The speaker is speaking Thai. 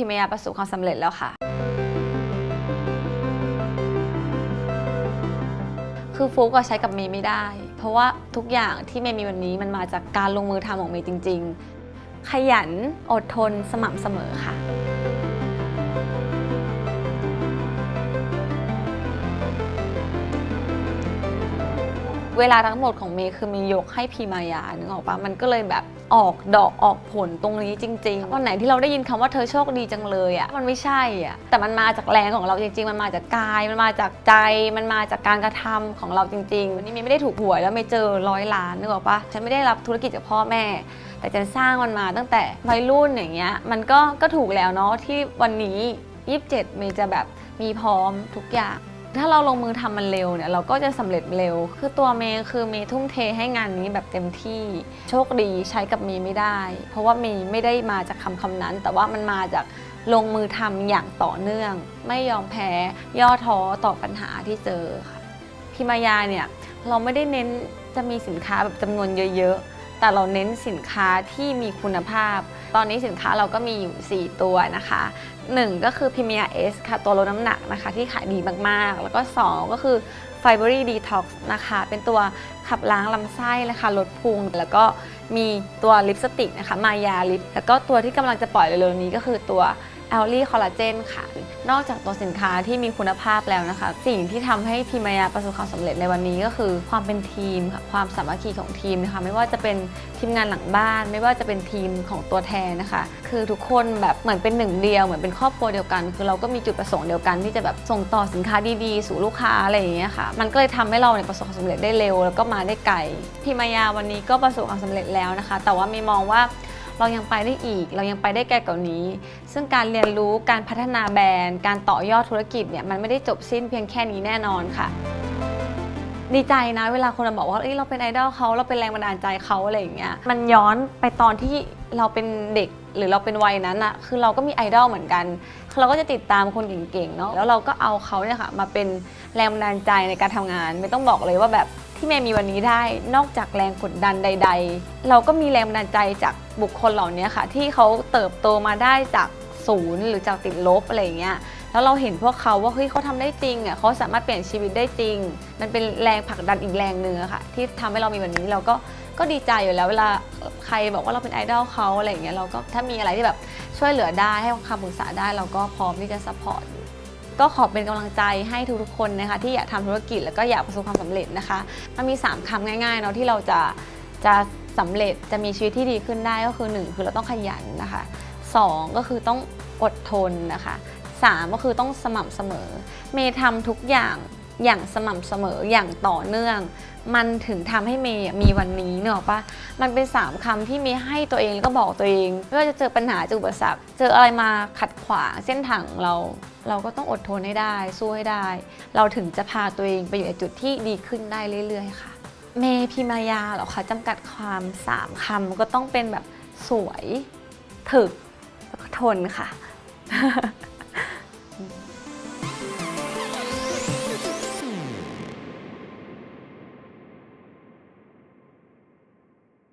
พิมยาประสบความสำเร็จแล้วค่ะ คือฟุกก็ใช้กับเมย์ไม่ได้ เพราะว่าทุกอย่างที่เมย์มีวันนี้มันมาจากการลงมือทำของเมย์จริง ๆ ขยันอดทนสม่ำเสมอค่ะเวลาทั้งหมดของเมย์คือเมย์ยกให้พีมายานึกออกปะมันก็เลยแบบ ออกดอกออกผลตรงนี้จริงๆ วันไหนที่เราได้ยินคำว่าเธอโชคดีจังเลยอะ่ะ มันไม่ใช่อะ่ะ แต่มันมาจากแรงของเราจริง ๆ มันมาจากกาย มันมาจากใจ มันมาจากการกระทำของเราจริงๆวันนี้เมย์ไม่ได้ถูกหวยแล้วเมย์เจอร้อยล้านนึกออกปะฉันไม่ได้รับธุรกิจจากพ่อแม่ แต่ฉันสร้างมันมาตั้งแต่วัยรุ่นอย่างเงี้ย มันก็ก็ถูกแล้วเนาะที่วันนี้ 27เมย์จะแบบมีพร้อมทุกอย่าง ถ้าเราลงมือทำมันเร็วเนี่ยเราก็จะสำเร็จเร็ว คือตัวเมย์คือเมย์ทุ่มเทให้งานนี้แบบเต็มที่โชคดีใช้กับเมย์ไม่ได้ เพราะว่าเมย์ไม่ได้มาจากคำคำนั้น แต่ว่ามันมาจากลงมือทำอย่างต่อเนื่อง ไม่ยอมแพ้ย่อท้อต่อปัญหาที่เจอค่ะพิมายาเนี่ยเราไม่ได้เน้นจะมีสินค้าแบบจำนวนเยอะ ๆ แต่เราเน้นสินค้าที่มีคุณภาพ ตอนนี้สินค้าเราก็มีอยู่ 4 ตัวนะคะ 1 ก็คือพิม i าเอสค่ะ ตัวลดน้ำหนักนะคะ ที่ขายดีมากๆ แล้วก็ 2 ก็คือ Fibery Detox นะคะ เป็นตัวขับล้างลำไส้นะคะลดพุง แล้วก็มีตัวลิปสติกนะคะ มายาลิป แล้วก็ตัวที่กำลังจะปล่อยเร็วๆนี้ก็คือตัว แอลลี่คอลลาเจนค่ะ นอกจากตัวสินค้าที่มีคุณภาพแล้วนะคะ สิ่งที่ทำให้พิมายาประสบความสำเร็จในวันนี้ก็คือ ความเป็นทีมค่ะความสามัคคีของทีมนะคะไม่ว่าจะเป็นทีมงานหลังบ้าน ไม่ว่าจะเป็นทีมของตัวแทนนะคะ คือทุกคนแบบเหมือนเป็นหนึ่งเดียวเหมือนเป็นครอบครัวเดียวกัน คือเราก็มีจุดประสงค์เดียวกัน ที่จะแบบส่งต่อสินค้าดีๆ สู่ลูกค้าอะไรอย่างเงี้ยค่ะมันก็เลยทำให้เราเนี่ยประสบความสำเร็จได้เร็ว แล้วก็มาได้ไกลพิมายาวันนี้ก็ประสบความสำเร็จแล้วนะคะ แต่ว่ามีมองว่า เรายังไปได้อีก เรายังไปได้ไกลกว่านี้ ซึ่งการเรียนรู้การพัฒนาแบรนด์ การต่อยอดธุรกิจเนี่ยมันไม่ได้จบสิ้นเพียงแค่นี้แน่นอนค่ะ ดีใจนะเวลาคนมาบอกว่าเอ้ยเราเป็นไอดอลเขาเราเป็นแรงบันดาลใจเขาอะไรอย่างเงี้ยมันย้อนไปตอนที่เราเป็นเด็กหรือเราเป็นวัยนั้นอะคือเราก็มีไอดอลเหมือนกัน เราก็จะติดตามคนเก่งๆเนาะแล้วเราก็เอาเขาเนี่ยค่ะมาเป็นแรงบันดาลใจในการทำงาน ไม่ต้องบอกเลยว่าแบบ ที่เมย์มีวันนี้ได้ นอกจากแรงกดดันใด ๆ เราก็มีแรงบันดาลใจจากบุคคลเหล่านี้ค่ะ ที่เขาเติบโตมาได้จากศูนย์หรือจากติดลบอะไรเงี้ยแล้วเราเห็นพวกเขาว่าเฮ้ยเขาทำได้จริงอะเขาสามารถเปลี่ยนชีวิตได้จริง มันเป็นแรงผลักดันอีกแรงหนึ่งอะค่ะ ที่ทำให้เรามีวันนี้เราก็ก็ดีใจอยู่แล้วเวลาใครบอกว่าเราเป็นไอดอลเขาอะไรอย่างเงี้ยเราก็ถ้ามีอะไรที่แบบช่วยเหลือได้ให้คำปรึกษาได้เราก็พร้อมที่จะซัพพอร์ต ก็ขอเป็นกำลังใจให้ทุกๆคนนะคะที่อยากทำธุรกิจแล้วก็อยากประสบความสำเร็จนะคะ มันมี 3คำง่ายๆเนาะที่เราจะจะสำเร็จจะมีชีวิตที่ดีขึ้นได้ก็คือ 1 คือเราต้องขยันนะคะ 2 ก็คือต้องอดทนนะคะ 3 ก็คือต้องสม่ำเสมอ เมย์ทำทุกอย่าง อย่างสม่ำเสมออย่างต่อเนื่อง มันถึงทำให้เมย์มีวันนี้เนอะปะมันเป็น 3คำที่เมย์ให้ตัวเองแล้วก็บอกตัวเอง ไม่ว่าจะเจอปัญหาเจออุปสรรคเจออะไรมาขัดขวางเส้นทางเรา เราก็ต้องอดทนให้ได้ สู้ให้ได้ เราถึงจะพาตัวเองไปอยู่ในจุดที่ดีขึ้นได้เรื่อย ๆ ค่ะ เมพิมายาเหรอคะจำกัดความ 3คำก็ต้องเป็นแบบสวยถึกแล้วก็ทนค่ะ